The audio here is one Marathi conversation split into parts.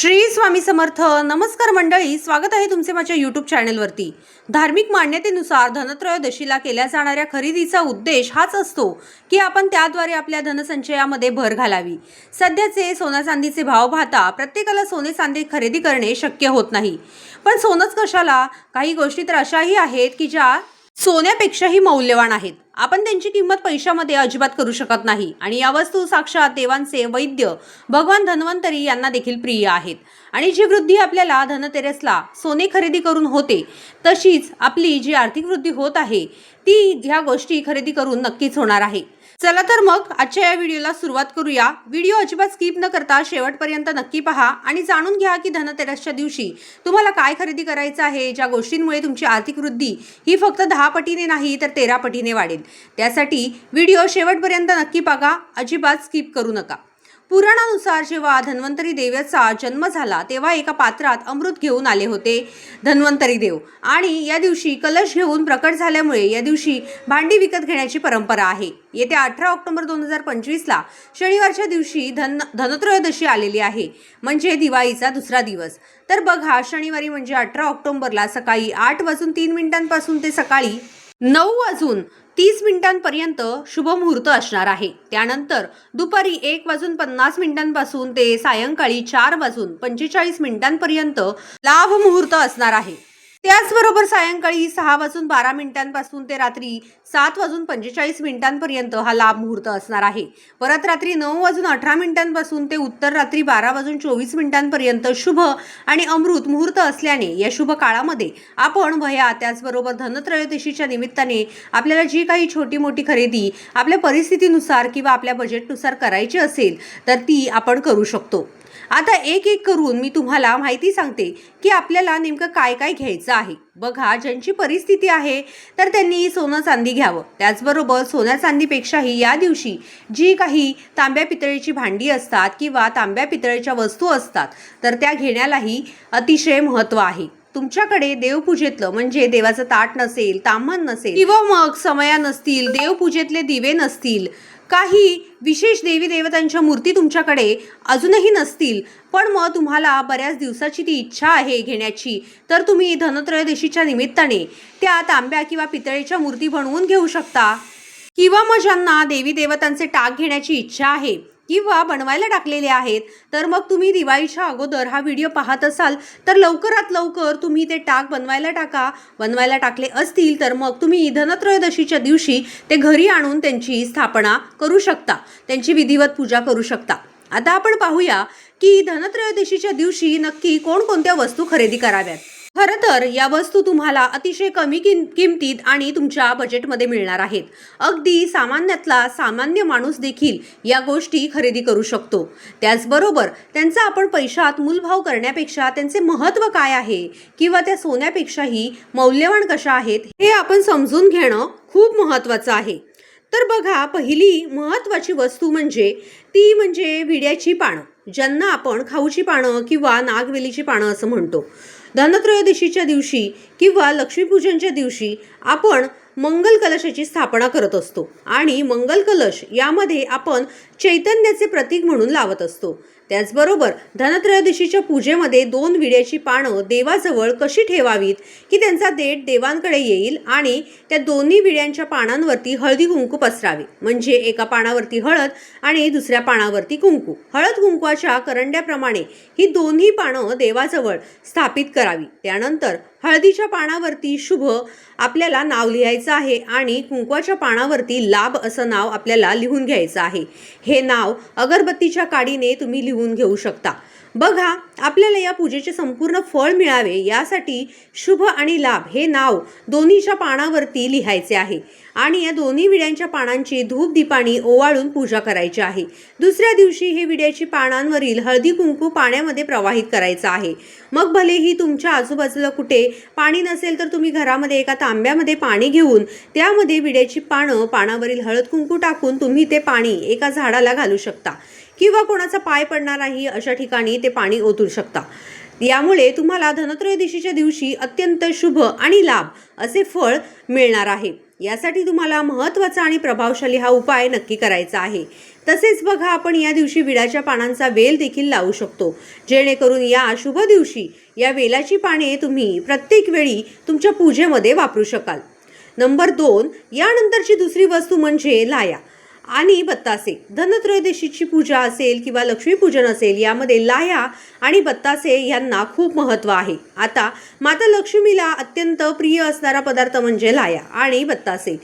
श्री स्वामी समर्थ नमस्कार मंडळी स्वागत आहे तुमचे माझ्या यूट्यूब चॅनलवरती धार्मिक मान्यतेनुसार धनत्रयोदशीला केल्या जाणाऱ्या खरेदीचा उद्देश हाच असतो की आपण त्याद्वारे आपल्या धनसंचयामध्ये भर घालावी. सध्याचे सोना चांदीचे भाव पाहता प्रत्येकाला सोने चांदी खरेदी करणे शक्य होत नाही. पण सोनंच कशाला? काही गोष्टी तर अशाही आहेत की ज्या सोन्यापेक्षाही मौल्यवान आहेत. आपण त्यांची किंमत पैशामध्ये अजिबात करू शकत नाही. आणि या वस्तू साक्षात देवांचे वैद्य भगवान धन्वंतरी यांना देखील प्रिय आहेत. आणि जी वृद्धी आपल्याला धनतेरसला सोने खरेदी करून होते तशीच आपली जी आर्थिक वृद्धी होत आहे ती ह्या गोष्टी खरेदी करून नक्कीच होणार आहे. चला तर मग आजच्या या व्हिडिओला सुरुवात करूया. व्हिडिओ अजिबात स्किप न करता शेवटपर्यंत नक्की पहा आणि जाणून घ्या की धनतेरसच्या दिवशी तुम्हाला काय खरेदी करायचं आहे ज्या गोष्टींमुळे तुमची आर्थिक वृद्धी ही फक्त दहा पटीने नाही तर तेरा पटीने वाढेल. त्यासाठी व्हिडिओ शेवटपर्यंत नक्की बघा अजिबात स्किप करू नका. पुराणानुसार जेव्हा धन्वंतरी देवाचा जन्म झाला तेव्हा एका पात्रात अमृत घेऊन आले होते. धन्वंतरी देव. आणि या दिवशी कलश घेऊन प्रकट झाल्यामुळे या दिवशी भांडी विकत घेण्याची परंपरा आहे. येत्या अठरा ऑक्टोबर दोन हजार पंचवीसला शनिवारच्या दिवशी धन धनत्रयोदशी आलेली आहे. म्हणजे दिवाळीचा दुसरा दिवस. तर बघा शनिवारी म्हणजे अठरा ऑक्टोबरला सकाळी आठ वाजून तीन मिनिटांपासून ते सकाळी नऊ वाजून तीस मिनिटांपर्यंत शुभमुहूर्त असणार आहे. त्यानंतर दुपारी एक वाजून पन्नास मिनिटांपासून ते सायंकाळी चार वाजून पंचेचाळीस मिनिटांपर्यंत लाभ मुहूर्त असणार आहे. त्याचबरोबर सायंकाळी सहा वाजून बारा मिनिटांपासून ते रात्री सात वाजून पंचेचाळीस मिनिटांपर्यंत हा लाभ मुहूर्त असणार आहे. परत रात्री नऊ वाजून अठरा मिनिटांपासून ते उत्तर रात्री बारा वाजून चोवीस मिनिटांपर्यंत शुभ आणि अमृत मुहूर्त असल्याने या शुभ काळामध्ये आपण भया त्याचबरोबर धनत्रयोदशीच्या निमित्ताने आपल्याला जी काही छोटी मोठी खरेदी आपल्या परिस्थितीनुसार किंवा आपल्या बजेटनुसार करायची असेल तर ती आपण करू शकतो. आता एक एक करून मी तुम्हाला माहिती सांगते की आपल्याला नेमकं काय काय घ्यायचं आहे. बघा ज्यांची परिस्थिती आहे तर त्यांनी सोनं चांदी घ्यावं. त्याचबरोबर सोन्या चांदीपेक्षाही या दिवशी जी काही तांब्या पितळेची भांडी असतात किंवा तांब्या पितळेच्या वस्तू असतात तर त्या घेण्यालाही अतिशय महत्त्व आहे. तुमच्याकडे देवपूजेतलं म्हणजे देवाचं ताट नसेल ताम्हण नसेल किंवा मग समया नसतील देवपूजेतले दिवे नसतील काही विशेष देवी देवतांच्या मूर्ती तुमच्याकडे अजूनही नसतील पण मग तुम्हाला बऱ्याच दिवसाची ती इच्छा आहे घेण्याची. तर तुम्ही धनत्रयोदशीच्या निमित्ताने त्या तांब्या किंवा पितळेच्या मूर्ती बनवून घेऊ शकता. किंवा मग ज्यांना देवी देवतांचे टाक घेण्याची इच्छा आहे किंवा बनवायला टाकलेले आहेत तर मग तुम्ही दिवाळीच्या अगोदर हा व्हिडिओ पाहत असाल तर लवकरात लवकर तुम्ही ते टाक बनवायला टाका. बनवायला टाकले असतील तर मग तुम्ही धनत्रयोदशीच्या दिवशी ते घरी आणून त्यांची स्थापना करू शकता. त्यांची विधिवत पूजा करू शकता. आता आपण पाहूया की धनत्रयोदशीच्या दिवशी नक्की कोणकोणत्या वस्तू खरेदी कराव्यात? खरं तर या वस्तू तुम्हाला अतिशय कमी किम किमतीत आणि तुमच्या बजेटमध्ये मिळणार आहेत. अगदी सामान्यातला सामान्य माणूस देखील या गोष्टी खरेदी करू शकतो. त्याचबरोबर त्यांचा आपण पैशात मूलभाव करण्यापेक्षा त्यांचे महत्त्व काय आहे किंवा त्या सोन्यापेक्षाही मौल्यवान कशा आहेत हे आपण समजून घेणं खूप महत्त्वाचं आहे. तर बघा पहिली महत्त्वाची वस्तू म्हणजे ती म्हणजे विड्याची पानं. ज्यांना आपण खाऊची पानं किंवा नागवेलीची पानं असं म्हणतो. धनत्रयोदशीच्या दिवशी किंवा लक्ष्मीपूजनच्या दिवशी आपण मंगल कलशाची स्थापना करत असतो. आणि मंगल कलश यामध्ये आपण चैतन्याचे प्रतीक म्हणून लावत असतो. त्याचबरोबर धनत्रयोदशीच्या पूजेमध्ये दोन विड्याची पानं देवाजवळ कशी ठेवावीत की त्यांचा देठ देवांकडे येईल आणि त्या दोन्ही विड्यांच्या पानांवरती हळदी कुंकू पसरावे? म्हणजे एका पानावरती हळद आणि दुसऱ्या पानावरती कुंकू. हळद कुंकवाच्या करंड्याप्रमाणे ही दोन्ही पानं देवाजवळ स्थापित करावी. त्यानंतर हळदीच्या पानावरती शुभ आपल्याला नाव लिहायचं आहे आणि कुंकवाच्या पानावरती लाभ असं नाव आपल्याला लिहून घ्यायचं आहे. हे नाव अगरबत्तीच्या काडीने तुम्ही लिहून घेऊ शकता. बघा आपल्याला या पूजेचे संपूर्ण फळ मिळावे यासाठी शुभ आणि लाभ हे नाव दोन्हीच्या पानावरती लिहायचे आहे. आणि या दोन्ही विड्यांच्या पानांची धूप दीपाणी ओवाळून पूजा करायची आहे. दुसऱ्या दिवशी हे विड्याची पानांवरील हळदी कुंकू पाण्यामध्ये प्रवाहित करायचं आहे. मग भलेही तुमच्या आजूबाजूला कुठे पाणी नसेल तर तुम्ही घरामध्ये एका तांब्यामध्ये पाणी घेऊन त्यामध्ये विड्याची पानं पानावरील हळद कुंकू टाकून तुम्ही ते पाणी एका झाडाला घालू शकता. किंवा कोणाचा पाय पडणार नाही अशा ठिकाणी ते पाणी ओतू शकता. यामुळे तुम्हाला धनत्रयोदशीच्या दिवशी अत्यंत शुभ आणि लाभ असे फळ मिळणार आहे. यासाठी तुम्हाला महत्त्वाचा आणि प्रभावशाली हा उपाय नक्की करायचा आहे. तसेच बघा आपण या दिवशी विड्याच्या पानांचा वेल देखील लावू शकतो. जेणेकरून या शुभ दिवशी या वेलाची पाने तुम्ही प्रत्येक वेळी तुमच्या पूजेमध्ये वापरू शकाल. नंबर दोन यानंतरची दुसरी वस्तू म्हणजे लाया. आणि बत्तासे. धनत्रयोदशीची पूजा असेल किंवा लक्ष्मीपूजन असेल यामध्ये लाया आणि बत्तासे यांना खूप महत्त्व आहे. आता माता लक्ष्मीला अत्यंत प्रिय असणारा पदार्थ म्हणजे लाया आणि बत्तासे.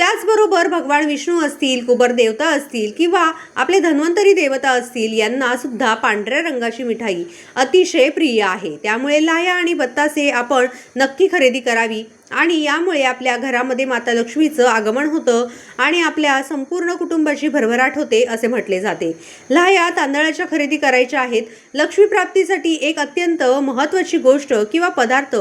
त्याचबरोबर भगवान विष्णू असतील कुबर देवता असतील किंवा आपले धन्वंतरी देवता असतील यांना सुद्धा पांढऱ्या रंगाची मिठाई अतिशय प्रिय आहे. त्यामुळे लाया आणि बत्तासे आपण नक्की खरेदी करावी आणि यामुळे आपल्या घरामध्ये माता लक्ष्मीचं आगमन होतं आणि आपल्या संपूर्ण कुटुंबाची भरभराट होते असे म्हटले जाते. लाया तांदळाच्या खरेदी करायच्या आहेत. लक्ष्मी प्राप्तीसाठी एक अत्यंत महत्त्वाची गोष्ट किंवा पदार्थ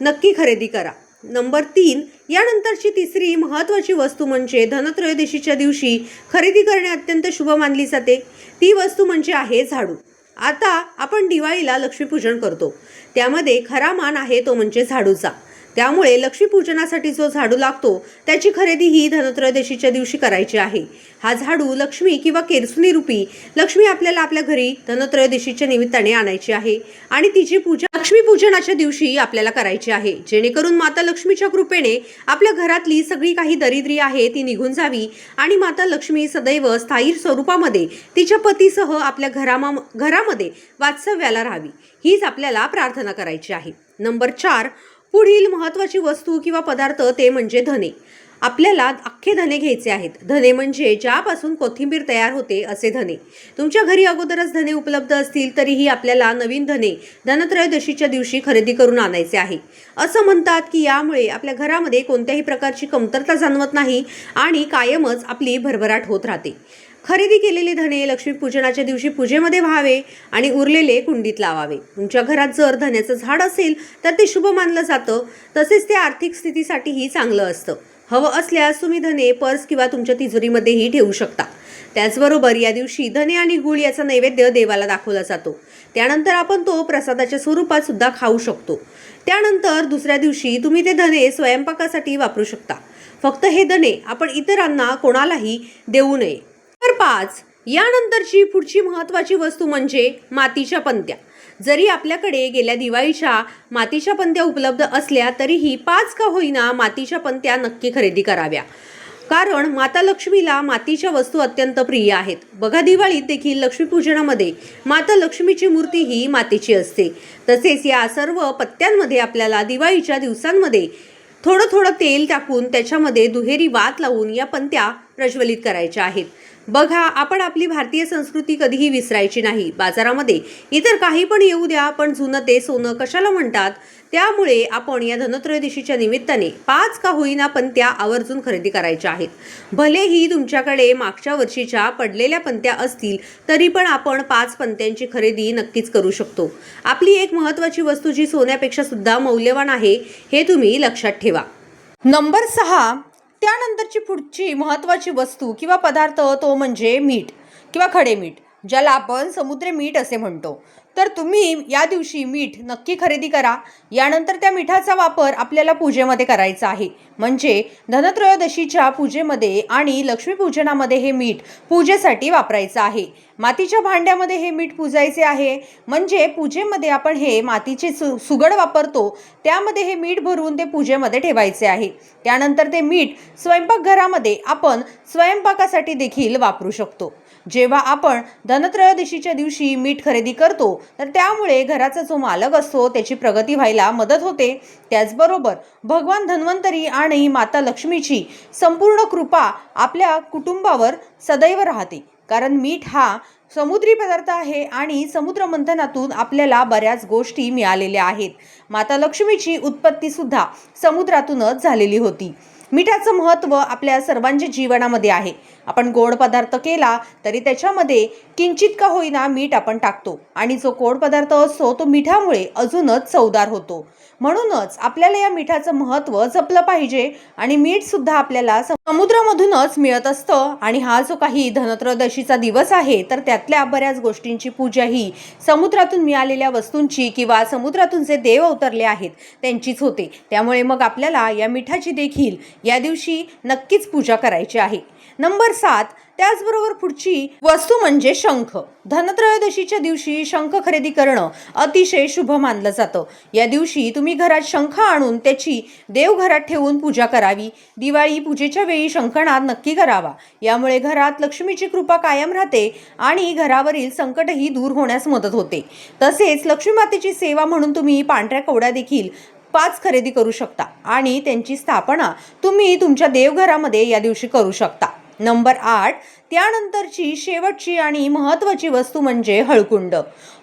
नक्की खरेदी करा. नंबर तीन यानंतरची तिसरी महत्त्वाची वस्तू म्हणजे धनत्रयोदशीच्या दिवशी खरेदी करणे अत्यंत शुभ मानली जाते. ती वस्तू म्हणजे आहे झाडू. आता आपण दिवाळीला लक्ष्मीपूजन करतो. त्यामध्ये खरा मान आहे तो म्हणजे झाडूचा. त्यामुळे लक्ष्मीपूजनासाठी जो झाडू लागतो त्याची खरेदी ही धनत्रयोदशीच्या दिवशी करायची आहे. हा झाडू लक्ष्मी किंवा केरसुनी रूपी लक्ष्मी आपल्याला आपल्या घरी धनत्रयोदशीच्या निमित्ताने आणायची आहे आणि तिची पूजा लक्ष्मीपूजनाच्या दिवशी आपल्याला करायची आहे. जेणेकरून माता लक्ष्मीच्या कृपेने आपल्या घरातली सगळी काही दरिद्री आहे ती निघून जावी आणि माता लक्ष्मी सदैव स्थायी स्वरूपामध्ये तिच्या पतीसह आपल्या घरामा घरामध्ये वास्तव्याला राहावी. हीच आपल्याला प्रार्थना करायची आहे. नंबर चार पुढील महत्त्वाची वस्तू किंवा पदार्थ ते म्हणजे धने. आपल्याला अख्खे धने घ्यायचे आहेत. धने म्हणजे ज्यापासून कोथिंबीर तयार होते असे धने. तुमच्या घरी अगोदरच धने उपलब्ध असतील तरीही आपल्याला नवीन धने धनत्रयोदशीच्या दिवशी खरेदी करून आणायचे आहे. असं म्हणतात की यामुळे आपल्या घरामध्ये कोणत्याही प्रकारची कमतरता जाणवत नाही आणि कायमच आपली भरभराट होत राहते. खरेदी केलेले धने लक्ष्मीपूजनाच्या दिवशी पूजेमध्ये व्हावे आणि उरलेले कुंडीत लावावे. तुमच्या घरात जर धन्याचं झाड असेल तर ते शुभ मानलं जातं. तसेच ते आर्थिक स्थितीसाठीही चांगलं असतं. हवं असल्यास तुम्ही धने पर्स किंवा तुमच्या तिजोरीमध्येही ठेवू शकता. त्याचबरोबर या दिवशी धने आणि गुळ याचा नैवेद्य देवाला दाखवला जातो. त्यानंतर आपण तो प्रसादाच्या स्वरूपात सुद्धा खाऊ शकतो. त्यानंतर दुसऱ्या दिवशी तुम्ही ते धने स्वयंपाकासाठी वापरू शकता. फक्त हे धने आपण इतरांना कोणालाही देऊ नये. पाच. यानंतरची पुढची महत्त्वाची वस्तू म्हणजे मातीच्या पंत्या. जरी आपल्याकडे गेल्या दिवाळीच्या मातीच्या पंत्या उपलब्ध असल्या तरीही पाच का होईना मातीच्या पंत्या नक्की खरेदी कराव्या. कारण माता लक्ष्मीला मातीच्या वस्तू अत्यंत प्रिय आहेत. बघा दिवाळीत देखील लक्ष्मीपूजनामध्ये माता लक्ष्मीची मूर्ती ही मातीची असते. तसेच या सर्व पत्त्यांमध्ये आपल्याला दिवाळीच्या दिवसांमध्ये थोडं थोडं तेल टाकून त्याच्यामध्ये दुहेरी वात लावून या पंत्या प्रज्वलित करायच्या आहेत. बघा आपण आपली भारतीय संस्कृती कधीही विसरायची नाही. बाजारामध्ये इतर काही पण येऊ द्या पण जुनं ते सोनं कशाला म्हणतात? त्यामुळे आपण या धनत्रयोदशीच्या निमित्ताने पाच का होईना पंत्या आवर्जून खरेदी करायच्या आहेत. भलेही तुमच्याकडे मागच्या वर्षीच्या पडलेल्या पंत्या असतील तरी पण आपण पाच पंत्यांची खरेदी नक्कीच करू शकतो. आपली एक महत्त्वाची वस्तू जी सोन्यापेक्षा सुद्धा मौल्यवान आहे हे तुम्ही लक्षात ठेवा. नंबर सहा त्यानंतरची पुढची महत्त्वाची वस्तू किंवा पदार्थ तो म्हणजे मीठ किंवा खडे मीठ ज्याला आपण समुद्री मीठ असे म्हणतो. तर तुम्ही या दिवशी मीठ नक्की खरेदी करा. यानंतर त्या मिठाचा वापर आपल्याला पूजेमध्ये करायचा आहे. म्हणजे धनत्रयोदशीच्या पूजेमध्ये आणि लक्ष्मीपूजनामध्ये हे मीठ पूजेसाठी वापरायचं आहे. मातीच्या भांड्यामध्ये हे मीठ पुजायचे आहे. म्हणजे पूजेमध्ये आपण हे मातीचे सु सुगड वापरतो. त्यामध्ये हे मीठ भरून ते पूजेमध्ये ठेवायचे आहे. त्यानंतर ते मीठ स्वयंपाकघरामध्ये आपण स्वयंपाकासाठी देखील वापरू शकतो. जेव्हा आपण धनत्रयोदशीच्या दिवशी मीठ खरेदी करतो तर त्यामुळे घराचा जो मालक असतो त्याची प्रगती व्हायला मदत होते. त्याचबरोबर भगवान धन्वंतरी आणि माता लक्ष्मीची संपूर्ण कृपा आपल्या कुटुंबावर सदैव राहते. कारण मीठ हा समुद्री पदार्थ आहे आणि समुद्र मंथनातून आपल्याला बऱ्याच गोष्टी मिळालेल्या आहेत. माता लक्ष्मीची उत्पत्तीसुद्धा समुद्रातूनच झालेली होती. मिठाचं महत्त्व आपल्या सर्वांच्या जीवनामध्ये आहे. आपण गोड पदार्थ केला तरी त्याच्यामध्ये किंचित का होईना मीठ आपण टाकतो. आणि जो गोड पदार्थ असतो तो मिठामुळे अजूनच चवदार होतो. म्हणूनच आपल्याला या मिठाचं महत्त्व जपलं पाहिजे आणि मीठ सुद्धा आपल्याला समुद्रामधूनच मिळत असतं. आणि हा जो काही धनत्रयोदशीचा दिवस आहे तर त्यातल्या बऱ्याच गोष्टींची पूजा ही समुद्रातून मिळालेल्या वस्तूंची किंवा समुद्रातून जे देव अवतरले आहेत त्यांचीच होते. त्यामुळे मग आपल्याला या मिठाची देखील या दिवशी नक्कीच पूजा करायची आहे. नंबर सात त्याचबरोबर पुढची वस्तू म्हणजे शंख. धनत्रयोदशीच्या दिवशी शंख खरेदी करणं अतिशय शुभ मानलं जातं. या दिवशी तुम्ही घरात शंख आणून त्याची देवघरात ठेवून पूजा करावी. दिवाळी पूजेच्या वेळी शंखनाद नक्की करावा. यामुळे घरात लक्ष्मीची कृपा कायम राहते आणि घरावरील संकटही दूर होण्यास मदत होते. तसेच लक्ष्मी मातेची सेवा म्हणून तुम्ही पांढऱ्या कवड्या देखील पाच खरेदी करू शकता आणि त्यांची स्थापना तुम्ही तुमच्या देवघरामध्ये या दिवशी करू शकता. नंबर आठ त्यानंतरची शेवटची आणि महत्त्वाची वस्तू म्हणजे हळकुंड.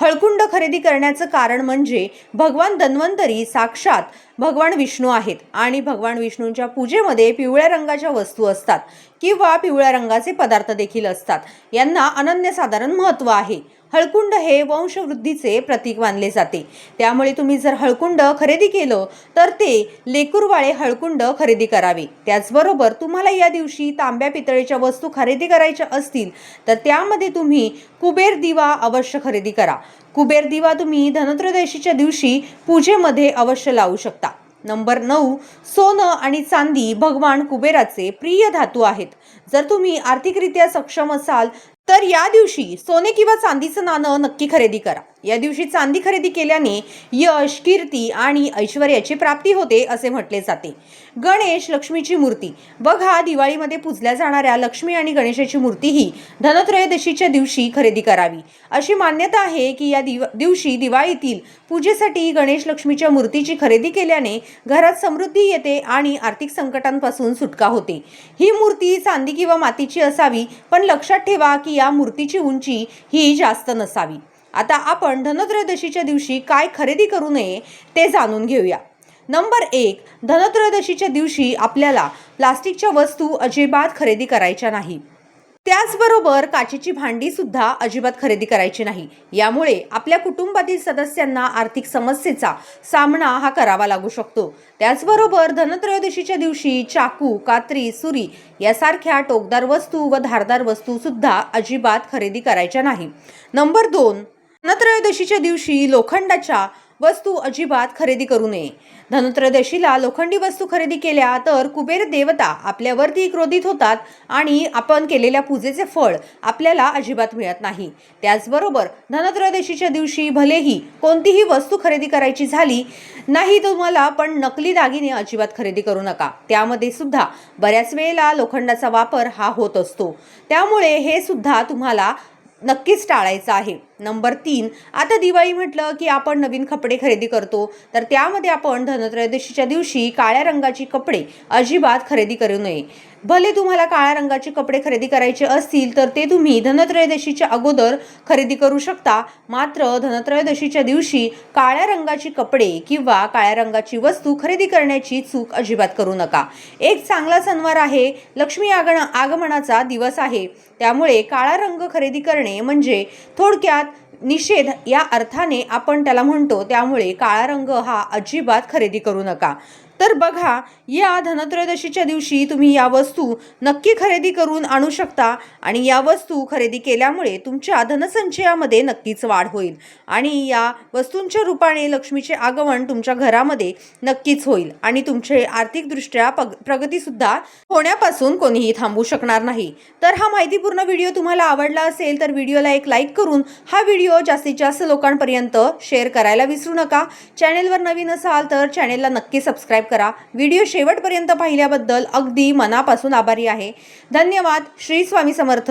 हळकुंड खरेदी करण्याचं कारण म्हणजे भगवान धन्वंतरी साक्षात भगवान विष्णू आहेत आणि भगवान विष्णूंच्या पूजेमध्ये पिवळ्या रंगाच्या वस्तू असतात किंवा पिवळ्या रंगाचे पदार्थ देखील असतात. यांना अनन्यसाधारण महत्त्व आहे. हळकुंड हे वंशवृद्धीचे प्रतीक मानले जाते. त्यामुळे तुम्ही जर हळकुंड खरेदी केलं तर ते लेकुरवाळे हळकुंड खरेदी करावे. त्याचबरोबर तुम्हाला या दिवशी तांब्या पितळेच्या वस्तू खरेदी करायच्या असतील तर त्यामध्ये तुम्ही कुबेर दिवा अवश्य खरेदी करा. कुबेर दिवा तुम्ही धनत्रयोदशीच्या दिवशी पूजेमध्ये अवश्य लावू शकता. नंबर नऊ सोनं आणि चांदी भगवान कुबेराचे प्रिय धातू आहेत. जर तुम्ही आर्थिकरित्या सक्षम असाल तर या दिवशी सोने किंवा चांदीचं नाणं नक्की खरेदी करा. या दिवशी चांदी खरेदी केल्याने यश कीर्ती आणि ऐश्वर्याची प्राप्ती होते असे म्हटले जाते. गणेश लक्ष्मीची मूर्ती. बघा दिवाळीमध्ये पूजल्या जाणाऱ्या लक्ष्मी आणि गणेशाची मूर्तीही धनत्रयोदशीच्या दिवशी खरेदी करावी. अशी मान्यता आहे की या दिव दिवशी दिवाळीतील पूजेसाठी गणेश लक्ष्मीच्या मूर्तीची खरेदी केल्याने घरात समृद्धी येते आणि आर्थिक संकटांपासून सुटका होते. ही मूर्ती चांदी किंवा मातीची असावी पण लक्षात ठेवा की या मूर्तीची उंची ही जास्त नसावी. आता आपण धनत्रयोदशीच्या दिवशी काय खरेदी करू नये ते जाणून घेऊया. नंबर एक धनत्रयोदशीच्या दिवशी आपल्याला प्लास्टिकच्या वस्तू अजिबात खरेदी करायच्या नाही. त्याचबरोबर काचेची भांडी सुद्धा अजिबात खरेदी करायची नाही. यामुळे आपल्या कुटुंबातील सदस्यांना आर्थिक समस्येचा सामना हा करावा लागू शकतो. त्याचबरोबर धनत्रयोदशीच्या दिवशी चाकू कात्री सुरी यासारख्या टोकदार वस्तू व धारदार वस्तू सुद्धा अजिबात खरेदी करायच्या नाही. नंबर दोन धनत्रयोदशीच्या दिवशी लोखंडाच्या वस्तू अजिबात खरेदी करू नये. धनत्रयोदशीला लोखंडी वस्तू खरेदी केल्या तर कुबेर देवता आपल्यावरती क्रोधित होतात आणि आपण केलेल्या पूजेचे फळ आपल्याला अजिबात मिळत नाही. त्याचबरोबर धनत्रयोदशीच्या दिवशी भलेही कोणतीही वस्तू खरेदी करायची झाली नाही तुम्हाला पण नकली दागिने अजिबात खरेदी करू नका. त्यामध्ये सुद्धा बऱ्याच वेळेला लोखंडाचा वापर हा होत असतो. त्यामुळे हे सुद्धा तुम्हाला नक्कीच टाळायचं आहे. नंबर तीन आता दिवाळी म्हटलं की आपण नवीन कपडे खरेदी करतो. तर त्यामध्ये आपण धनत्रयोदशीच्या दिवशी काळ्या रंगाची कपडे अजिबात खरेदी करू नये. भले तुम्हाला काळ्या रंगाचे कपडे खरेदी करायचे असतील तर ते तुम्ही धनत्रयोदशीच्या अगोदर खरेदी करू शकता. मात्र धनत्रयोदशीच्या दिवशी काळ्या रंगाची कपडे किंवा काळ्या रंगाची वस्तू खरेदी करण्याची चूक अजिबात करू नका. एक चांगला सणवार आहे लक्ष्मी आगण आगमनाचा दिवस आहे. त्यामुळे काळा रंग खरेदी करणे म्हणजे थोडक्यात निषेध या अर्थाने आपण त्याला म्हणतो. त्यामुळे काळा रंग हा अजिबात खरेदी करू नका. तर बघा या धनत्रयोदशीच्या दिवशी तुम्ही या वस्तू नक्की खरेदी करून आणू शकता आणि या वस्तू खरेदी केल्यामुळे तुमच्या धनसंचयामध्ये नक्कीच वाढ होईल आणि या वस्तूंच्या रूपाने लक्ष्मीचे आगमन तुमच्या घरामध्ये नक्कीच होईल आणि तुमचे आर्थिकदृष्ट्या पग प्रगतीसुद्धा होण्यापासून कोणीही थांबू शकणार नाही. तर हा माहितीपूर्ण व्हिडिओ तुम्हाला आवडला असेल तर व्हिडिओला एक लाईक करून हा व्हिडिओ जास्तीत जास्त लोकांपर्यंत शेअर करायला विसरू नका. चॅनेलवर नवीन असाल तर चॅनेलला नक्की सबस्क्राईब करा. व्हिडिओ शेवटपर्यंत पाहिल्याबद्दल अगदी मनापासून आभारी आहे. धन्यवाद. श्री स्वामी समर्थ.